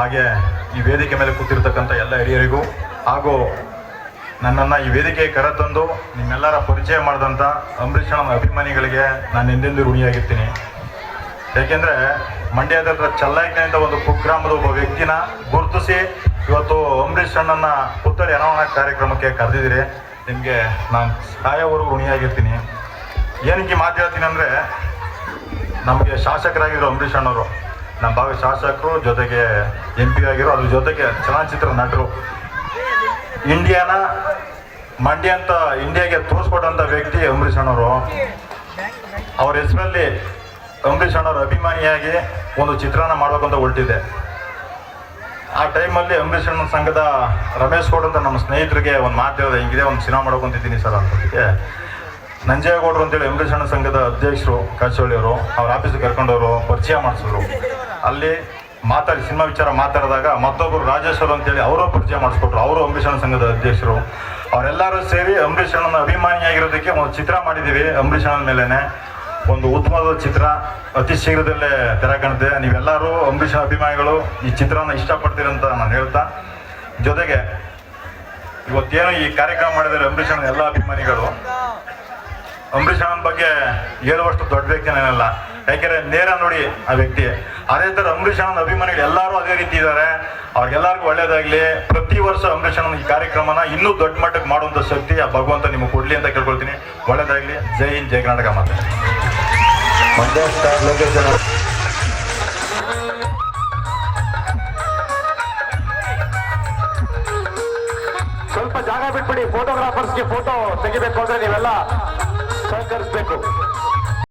ಹಾಗೆ ಈ ವೇದಿಕೆ ಮೇಲೆ ಕೂತಿರ್ತಕ್ಕಂಥ ಎಲ್ಲ ಹಿರಿಯರಿಗೂ ಹಾಗೂ ನನ್ನನ್ನು ಈ ವೇದಿಕೆಗೆ ಕರೆತಂದು ನಿಮ್ಮೆಲ್ಲರ ಪರಿಚಯ ಮಾಡಿದಂಥ ಅಂಬರೀಷಣ ಅಭಿಮಾನಿಗಳಿಗೆ ನಾನು ಎಂದೆಂದು ಋಣಿಯಾಗಿರ್ತೀನಿ. ಏಕೆಂದರೆ ಮಂಡ್ಯದ ಹತ್ರ ಚಲ್ಲಾಯ್ಕೆ ಅಂತ ಒಂದು ಕುಗ್ರಾಮದ ಒಬ್ಬ ವ್ಯಕ್ತಿನ ಗುರುತಿಸಿ ಇವತ್ತು ಅಂಬರೀಷ್ ಅಣ್ಣನ ಪುತ್ತಳಿ ಅನಾವರಣ ಕಾರ್ಯಕ್ರಮಕ್ಕೆ ಕರೆದಿದ್ದೀರಿ. ನಿಮಗೆ ನಾನು ಸಾಯೋವರೆಗೂ ಋಣಿಯಾಗಿರ್ತೀನಿ. ಏನಕ್ಕೆ ಮಾತು ಹೇಳ್ತೀನಿ ಅಂದರೆ ನಮಗೆ ಶಾಸಕರಾಗಿರೋ ಅಂಬರೀಷ್ ಅಣ್ಣವರು ನಮ್ಮ ಭಾವಿ ಶಾಸಕರು ಜೊತೆಗೆ ಎಂ ಪಿ ಆಗಿರೋ ಅದ್ರ ಜೊತೆಗೆ ಚಲನಚಿತ್ರ ನಟರು. ಇಂಡಿಯಾನ ಮಂಡ್ಯ ಅಂತ ಇಂಡಿಯಾಗೆ ತೋರಿಸ್ಕೊಟ್ಟಂಥ ವ್ಯಕ್ತಿ ಅಂಬರೀಷ್ ಅಣ್ಣವರು. ಅವ್ರ ಹೆಸರಲ್ಲಿ ಅಂಬರೀಷ್ ಅಣ್ಣವ್ರ ಅಭಿಮಾನಿಯಾಗಿ ಒಂದು ಚಿತ್ರನ ಮಾಡಬೇಕಂತ ಹೊರಟಿದೆ. ಆ ಟೈಮಲ್ಲಿ ಅಂಬರೀಷ್ ಅಣ್ಣ ಸಂಘದ ರಮೇಶ್ ಗೌಡ್ ಅಂತ ನಮ್ಮ ಸ್ನೇಹಿತರಿಗೆ ಒಂದು ಮಾತು ಹೇಳಿದೆ, ಹಿಂಗಿದೆ ಒಂದು ಸಿನಿಮಾ ಮಾಡ್ಕೊಂತಿದ್ದೀನಿ ಸರ್ ಅಂತದಕ್ಕೆ ನಂಜೇಗೌಡರು ಅಂತೇಳಿ ಅಂಬರೀಷ್ ಅಣ್ಣ ಸಂಘದ ಅಧ್ಯಕ್ಷರು ಕಾಚೋಳಿಯವರು ಅವ್ರ ಆಫೀಸಿಗೆ ಕರ್ಕೊಂಡವರು ಪರಿಚಯ ಮಾಡಿಸಿದ್ರು. ಅಲ್ಲಿ ಮಾತಾಡಿ, ಸಿನಿಮಾ ವಿಚಾರ ಮಾತಾಡಿದಾಗ ಮತ್ತೊಬ್ಬರು ರಾಜೇಶ್ವರ ಅಂತೇಳಿ ಅವರು ಪರಿಚಯ ಮಾಡಿಸ್ಕೊಟ್ರು. ಅವರು ಅಂಬರೀಷಣ ಸಂಘದ ಅಧ್ಯಕ್ಷರು. ಅವರೆಲ್ಲರೂ ಸೇರಿ ಅಂಬರೀಷ್ ಅಣ್ಣನ ಅಭಿಮಾನಿಯಾಗಿರೋದಕ್ಕೆ ಒಂದು ಚಿತ್ರ ಮಾಡಿದ್ದೀವಿ. ಅಂಬರೀಷ್ ಅಣ್ಣನ ಮೇಲೇನೆ ಒಂದು ಉತ್ತಮವಾದ ಚಿತ್ರ. ಅತಿ ಶೀಘ್ರದಲ್ಲೇ ತೆರೆ ಕಾಣುತ್ತೆ. ನೀವೆಲ್ಲರೂ ಅಂಬರೀಷ್ ಅಭಿಮಾನಿಗಳು ಈ ಚಿತ್ರನ ಇಷ್ಟಪಡ್ತೀರಂತ ನಾನು ಹೇಳ್ತಾ, ಜೊತೆಗೆ ಇವತ್ತೇನು ಈ ಕಾರ್ಯಕ್ರಮ ಮಾಡಿದರೆ ಅಂಬರೀಷ್ ಅಣ್ಣನ ಎಲ್ಲ ಅಭಿಮಾನಿಗಳು ಅಂಬರೀಷ್ ಅಣ್ಣನ ಬಗ್ಗೆ ಹೇಳುವಷ್ಟು ದೊಡ್ಡ ವ್ಯಕ್ತಿ ನಾನಲ್ಲ. ಯಾಕೆಂದ್ರೆ ನೇರ ನೋಡಿ ಆ ವ್ಯಕ್ತಿ. ಅದೇ ಥರ ಅಂಬರೀಷ್ ಅಣ್ಣನ ಅಭಿಮಾನಿಗಳು ಎಲ್ಲರೂ ಅದೇ ರೀತಿ ಇದ್ದಾರೆ. ಅವ್ರಿಗೆಲ್ಲರಿಗೂ ಒಳ್ಳೇದಾಗ್ಲಿ. ಪ್ರತಿ ವರ್ಷ ಅಂಬರೀಷ್ ಈ ಕಾರ್ಯಕ್ರಮನ ಇನ್ನೂ ದೊಡ್ಡ ಮಟ್ಟಕ್ಕೆ ಮಾಡುವಂಥ ಶಕ್ತಿ ಆ ಭಗವಂತ ನಿಮಗೆ ಕೊಡಲಿ ಅಂತ ಕೇಳ್ಕೊಳ್ತೀನಿ. ಒಳ್ಳೇದಾಗ್ಲಿ. ಜೈ ಹಿಂದ್, ಜೈ ಕರ್ನಾಟಕ ಮಾತೆ. ಸ್ವಲ್ಪ ಜಾಗ ಬಿಟ್ಬಿಡಿ ಫೋಟೋಗ್ರಾಫರ್ಸ್ಗೆ ಫೋಟೋ ತೆಗಿಬೇಕು ಅಂದ್ರೆ ನೀವೆಲ್ಲ. ಸಹಕರಿಸಬೇಕು.